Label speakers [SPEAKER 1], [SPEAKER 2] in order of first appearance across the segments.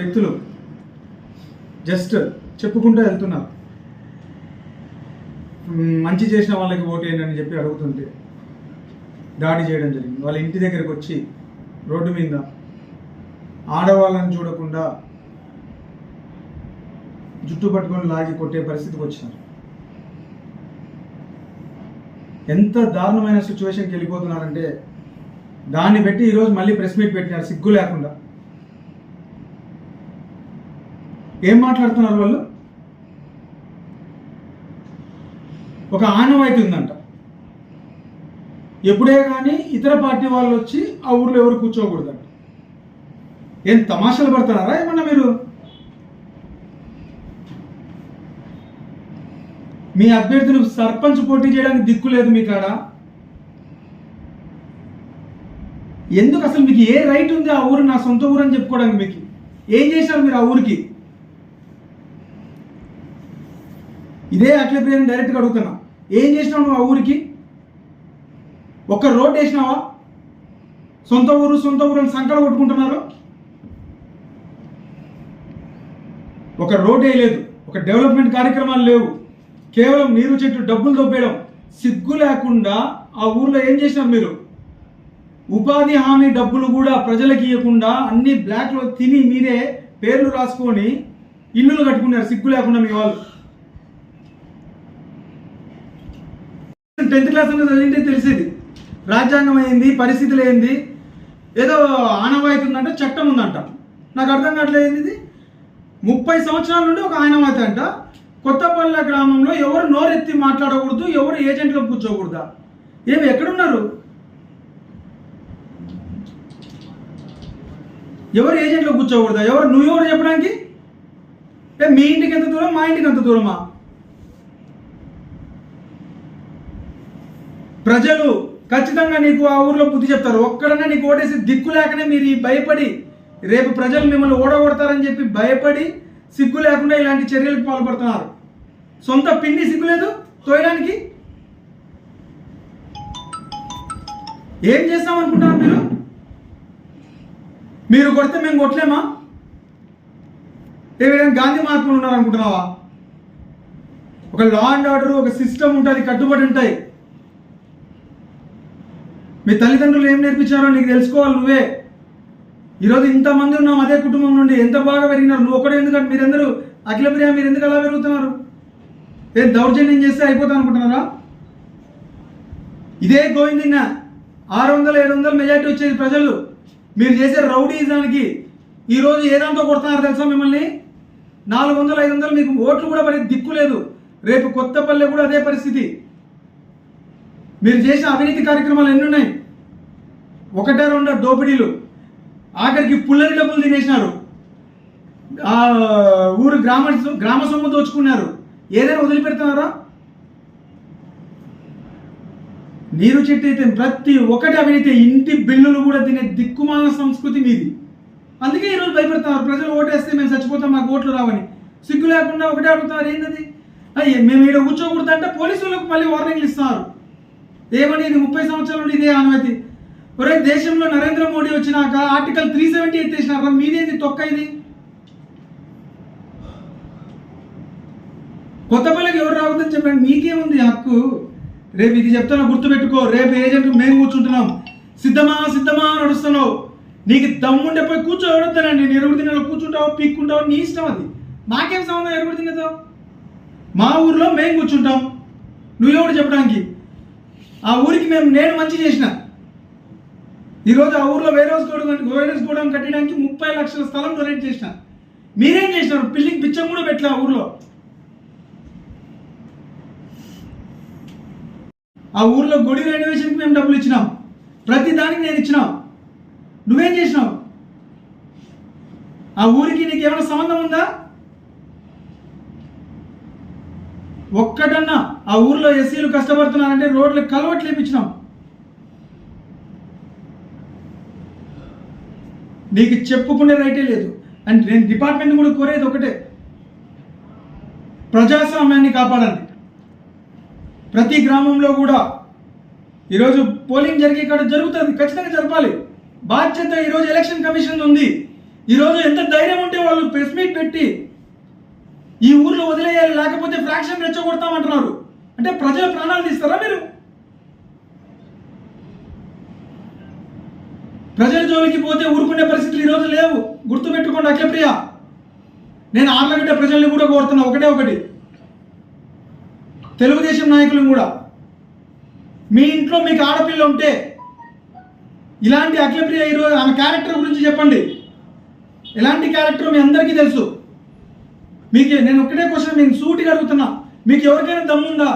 [SPEAKER 1] వ్యక్తులు. జస్ట్ చెప్పుకుంటూ వెళ్తున్నారు మంచి చేసిన వాళ్ళకి ఓటు ఏంటని అని చెప్పి అడుగుతుంటే దాడి చేయడం జరిగింది. వాళ్ళ ఇంటి దగ్గరకు వచ్చి రోడ్డు మీద ఆడవాళ్ళని చూడకుండా జుట్టు పట్టుకొని లాగి కొట్టే పరిస్థితికి వచ్చినారు. ఎంత దారుణమైన సిచ్యువేషన్కి వెళ్ళిపోతున్నారంటే దాన్ని పెట్టి ఈరోజు మళ్ళీ ప్రెస్ మీట్ పెట్టినారు సిగ్గు లేకుండా. ఏం మాట్లాడుతున్నారు వాళ్ళు? ఒక ఆనవాయితీ ఉందంట. ఎప్పుడే కానీ ఇతర పార్టీ వాళ్ళు వచ్చి ఆ ఊర్లో ఎవరు కూర్చోకూడదంట. ఏం తమాషాలు పడుతున్నారా ఏమన్నా మీరు? మీ అభ్యర్థులు సర్పంచ్ పోటీ చేయడానికి దిక్కు లేదు మీ కాడ. ఎందుకు అసలు మీకు ఏ రైట్ ఉంది ఆ ఊరు నా సొంత ఊరు అని చెప్పుకోవడానికి మీకు? ఏం చేశారు మీరు ఆ ఊరికి? ఇదే అఖిలప్రియని డైరెక్ట్గా అడుగుతున్నా. ఏం చేసినావు నువ్వు ఆ ఊరికి? ఒక్క రోడ్ వేసినావా? సొంత ఊరు సొంత ఊరు అని సంకలు కొట్టుకుంటున్నారు? ఒక రోడ్ వేయలేదు. ఒక డెవలప్మెంట్ కార్యక్రమాలు లేవు. కేవలం నీరు చెట్టు డబ్బులు దొబ్బేయడం సిగ్గు లేకుండా ఆ ఊర్లో ఏం చేసినారు మీరు? ఉపాధి హామీ డబ్బులు కూడా ప్రజలకు ఇవ్వకుండా అన్ని బ్లాక్లో తిని మీరే పేర్లు రాసుకొని ఇల్లులు కట్టుకున్నారు. సిగ్గు లేకుండా మీ వాళ్ళు. టెన్త్ క్లాస్ అనేది చదివింటే తెలిసేది. రాజ్యాంగం అయింది పరిస్థితులు ఏంది ఏదో ఆనవాయితీ ఉందంట చట్టం ఉందంట. నాకు అర్థం కావట్లేదు ఇది? ముప్పై సంవత్సరాల నుండి ఒక ఆనవాయితీ అంట. కొత్తపల్లె గ్రామంలో ఎవరు నోరెత్తి మాట్లాడకూడదు ఎవరు ఏజెంట్లో కూర్చోకూడదా? ఏమి ఎక్కడున్నారు? ఎవరు ఏజెంట్లో కూర్చోకూడదా? ఎవరు నువ్వు ఎవరు చెప్పడానికి? ఏ మీ ఇంటికి ఎంత దూరం? మా ఇంటికి ఎంత దూరమా? ప్రజలు ఖచ్చితంగా నీకు ఆ ఊర్లో బుద్ధి చెప్తారు. ఒక్కడన్నా నీకు ఓటేసి దిక్కు లేకనే మీరు ఈ భయపడి రేపు ప్రజలు మిమ్మల్ని ఓడగొడతారని చెప్పి భయపడి సిగ్గు లేకుండా ఇలాంటి చర్యలకు పాల్పడుతున్నారు. సొంత పిండి సిగ్గులేదు తోయడానికి? ఏం చేస్తాం అనుకుంటారు మీరు? మీరు కొడితే మేము కొట్టలేమా? ఏమైనా గాంధీ మహాత్ములు ఉన్నారు అనుకుంటున్నావా ఒక లా అండ్ ఆర్డర్ ఒక సిస్టమ్ ఉంటుంది కట్టుబడి ఉంటాయి. మీ తల్లిదండ్రులు ఏం నేర్పించారో నీకు తెలుసుకోవాలి నువ్వే. ఈరోజు ఇంతమంది ఉన్నాం అదే కుటుంబం నుండి ఎంత బాగా పెరిగినారు? నువ్వు ఒకటే ఎందుకంటే మీరందరూ అఖిల ప్రియ మీరు ఎందుకు అలా పెరుగుతున్నారు? ఏం దౌర్జన్యం చేస్తే అయిపోతా అనుకుంటున్నారా? ఇదే గోవిందిన్న ఆరు వందల ఏడు వందల మెజార్టీ వచ్చేది ప్రజలు. మీరు చేసే రౌడీజానికి ఈరోజు ఏదాంతో కొడుతున్నారు తెలుసా మిమ్మల్ని? నాలుగు వందలు ఐదు వందలు మీకు ఓట్లు కూడా పడే దిక్కు లేదు. రేపు కొత్తపల్లె కూడా అదే పరిస్థితి. మీరు చేసిన అవినీతి కార్యక్రమాలు ఎన్ని ఉన్నాయి ఒకటే రెండు దోపిడీలు. ఆఖరికి పుల్లని డబ్బులు తినేసినారు. ఆ ఊరు గ్రామ గ్రామ సొమ్ము దోచుకున్నారు. ఏదైనా వదిలిపెడుతున్నారా? నీరు చెట్టు అయితే ప్రతి ఒక్కటి అవినీతి ఇంటి బిల్లులు కూడా తినే దిక్కుమాల సంస్కృతి మీది. అందుకే ఈరోజు భయపడుతున్నారు. ప్రజలు ఓటేస్తే మేము చచ్చిపోతాం మాకు ఓట్లు రావని. సిగ్గు లేకుండా ఒకటే అడుగుతున్నారు ఏంటది అయ్యే మేము ఇక్కడ కూర్చోకూడదంటే పోలీసులకు మళ్ళీ వార్నింగ్లు ఇస్తున్నారు. ఏమని ఇది ముప్పై సంవత్సరాల నుండి ఇదే అనుమతి? ఒరే దేశంలో నరేంద్ర మోడీ వచ్చినాక ఆర్టికల్ త్రీ సెవెంటీ ఎత్తేసినారు మీదేంది తొక్క ఇది? కొత్తపల్లికి ఎవరు రావద్దని చెప్పండి? మీకేముంది హక్కు? రేపు ఇది చెప్తాను గుర్తుపెట్టుకో. రేపు ఏజెంట్ మేము కూర్చుంటున్నాం. సిద్ధమా సిద్ధమా నడుస్తున్నావు నీకు దమ్ముంటే పోయి కూర్చో ఎవడొద్దానండి నేను ఎరుగుడు తిన్నాడు కూర్చుంటావు పీక్కుంటావు? నీ ఇష్టం అది. మాకేం సంబంధం ఎరుగుడు తిన్నదో మా ఊర్లో మేము కూర్చుంటాం. నువ్వెవడు చెప్పడానికి? ఆ ఊరికి మేము నేను మంచి చేసిన. ఈరోజు ఆ ఊర్లో వేరేస్ గోడౌన్ వేరేస్ గోడౌన్ కట్టడానికి ముప్పై లక్షల స్థలం డొనేట్ చేసిన. మీరేం చేసినారు? పిల్లికి పిచ్చం కూడా పెట్టలే ఆ ఊర్లో. ఆ ఊర్లో గుడి రెనోవేషన్కి మేము డబ్బులు ఇచ్చినాం. ప్రతి దానికి నేను ఇచ్చినాం. నువ్వేం చేసినావు? ఆ ఊరికి నీకు ఏమైనా సంబంధం ఉందా? ఒక్కటన్నా ఆ ఊర్లో ఎస్సీలు కష్టపడుతున్నారంటే రోడ్లు కలవట్లు వేపించినాం. నీకు చెప్పుకునే రైటే లేదు. అండ్ నేను డిపార్ట్మెంట్ కూడా కోరేది ఒకటే. ప్రజాస్వామ్యాన్ని కాపాడండి. ప్రతి గ్రామంలో కూడా ఈరోజు పోలింగ్ జరిగే కాడ జరుగుతుంది. ఖచ్చితంగా జరపాలి. బాధ్యత ఈరోజు ఎలక్షన్ కమిషన్ ఉంది. ఈరోజు ఎంత ధైర్యం ఉంటే వాళ్ళు ప్రెస్ మీట్ పెట్టి ఈ ఊర్లో వదిలేయాలి లేకపోతే ఫ్రాక్షన్ రెచ్చగొడతామంటున్నారు. అంటే ప్రజల ప్రాణాలు తీస్తారా మీరు? ప్రజల జోలికి పోతే ఊరుకునే పరిస్థితులు ఈరోజు లేవు. గుర్తుపెట్టుకోండి అఖిలప్రియ. నేను ఆర్లగడ్డ ప్రజల్ని కూడా కోరుతున్నా ఒకటే ఒకటి. తెలుగుదేశం నాయకులను కూడా. మీ ఇంట్లో మీకు ఆడపిల్ల ఉంటే ఇలాంటి అఖిలప్రియ ఈరోజు ఆమె క్యారెక్టర్ గురించి చెప్పండి. ఎలాంటి క్యారెక్టర్ మీ అందరికీ తెలుసు? మీకు నేను ఒక్కటే క్వశ్చన్ నేను సూటిగా అడుగుతున్నా. మీకు ఎవరికైనా దమ్ముందా?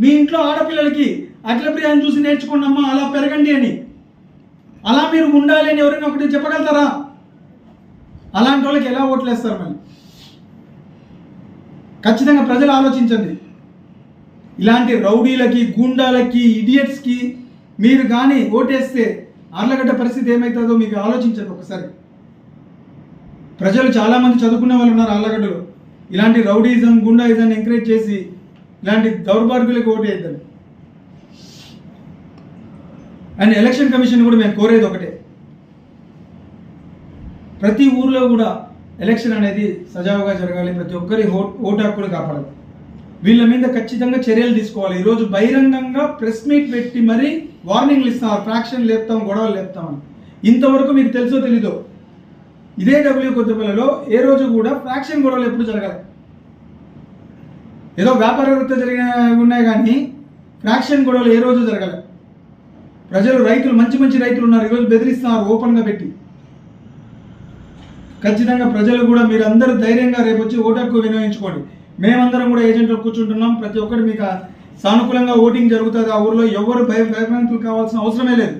[SPEAKER 1] మీ ఇంట్లో ఆడపిల్లలకి అఖిలప్రియాన్ని చూసి నేర్చుకోండి అమ్మా అలా పెరగండి అని. అలా మీరు ఉండాలి అని ఎవరైనా ఒకటి చెప్పగలుగుతారా? అలాంటి వాళ్ళకి ఎలా ఓట్లు వేస్తారు మళ్ళీ ఖచ్చితంగా ప్రజలు ఆలోచించండి. ఇలాంటి రౌడీలకి గూండాలకి ఇడియట్స్కి మీరు కానీ ఓటేస్తే ఆర్లగడ్డ పరిస్థితి ఏమవుతుందో మీకు ఆలోచించండి ఒకసారి. ప్రజలు చాలామంది చదువుకునే వాళ్ళు ఉన్నారు ఆర్లగడ్డలో ఇలాంటి రౌడీజం గుండాయిజాన్ని ఎంకరేజ్ చేసి ఇలాంటి దౌర్భార్గులకు ఓటు వేద్దాం అండ్ ఎలక్షన్ కమిషన్ కూడా మేము కోరేది ఒకటే. ప్రతి ఊర్లో కూడా ఎలక్షన్ అనేది సజావుగా జరగాలి. ప్రతి ఒక్కరి ఓటు హక్కులు కాపాడాలి. వీళ్ళ మీద ఖచ్చితంగా చర్యలు తీసుకోవాలి. ఈరోజు బహిరంగంగా ప్రెస్ మీట్ పెట్టి మరీ వార్నింగ్లు ఇస్తాం. ఫ్రాక్షన్ లేపుతాం గొడవలు లేపుతామని ఇంతవరకు మీకు తెలుసో తెలీదో ఇదే డబ్ల్యూ కొత్తపల్లిలో ఏ రోజు కూడా ఫ్రాక్షన్ గొడవలు ఎప్పుడు జరగాలి ఏదో వ్యాపార వృత్తి జరిగిన ఉన్నాయి కానీ ఫ్రాక్షన్ గొడవలు ఏ రోజు జరగాలి ప్రజలు రైతులు మంచి మంచి రైతులు ఉన్నారు. ఈరోజు బెదిరిస్తున్నారు ఓపెన్గా పెట్టి. ఖచ్చితంగా ప్రజలు కూడా మీరు అందరూ ధైర్యంగా రేపు వచ్చి ఓటక్కు వినియోగించుకోండి. మేమందరం కూడా ఏజెంట్లు కూర్చుంటున్నాం. ప్రతి ఒక్కరు మీకు సానుకూలంగా ఓటింగ్ జరుగుతుంది ఆ ఊర్లో. ఎవరు భయ భయభ్రాంతులు కావాల్సిన అవసరమే లేదు.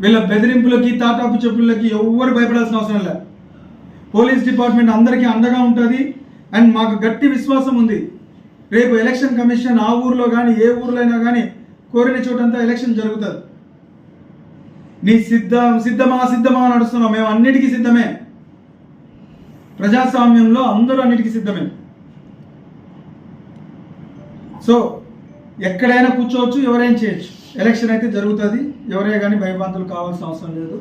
[SPEAKER 1] వీళ్ళ బెదిరింపులకి తాటాపు చెప్పులకి ఎవ్వరు భయపడాల్సిన అవసరం లేదు. పోలీస్ డిపార్ట్మెంట్ అందరికీ అండగా ఉంటుంది. అండ్ మాకు గట్టి విశ్వాసం ఉంది. రేపు ఎలక్షన్ కమిషన్ ఆ ఊర్లో కానీ ఏ ఊర్లో అయినా కానీ కోరిన చోటంతా ఎలక్షన్ జరుగుతుంది. నీ సిద్ధ సిద్ధమా సిద్ధమా నడుస్తున్నాం మేము అన్నిటికీ సిద్ధమే. ప్రజాస్వామ్యంలో అందరూ అన్నిటికీ సిద్ధమే. సో ఎక్కడైనా కూర్చోవచ్చు ఎవరైనా చేయొచ్చు. ఎలక్షన్ అయితే జరుగుతుంది. ఎవరే కానీ భయభ్రాంతులు కావాల్సిన అవసరం లేదు.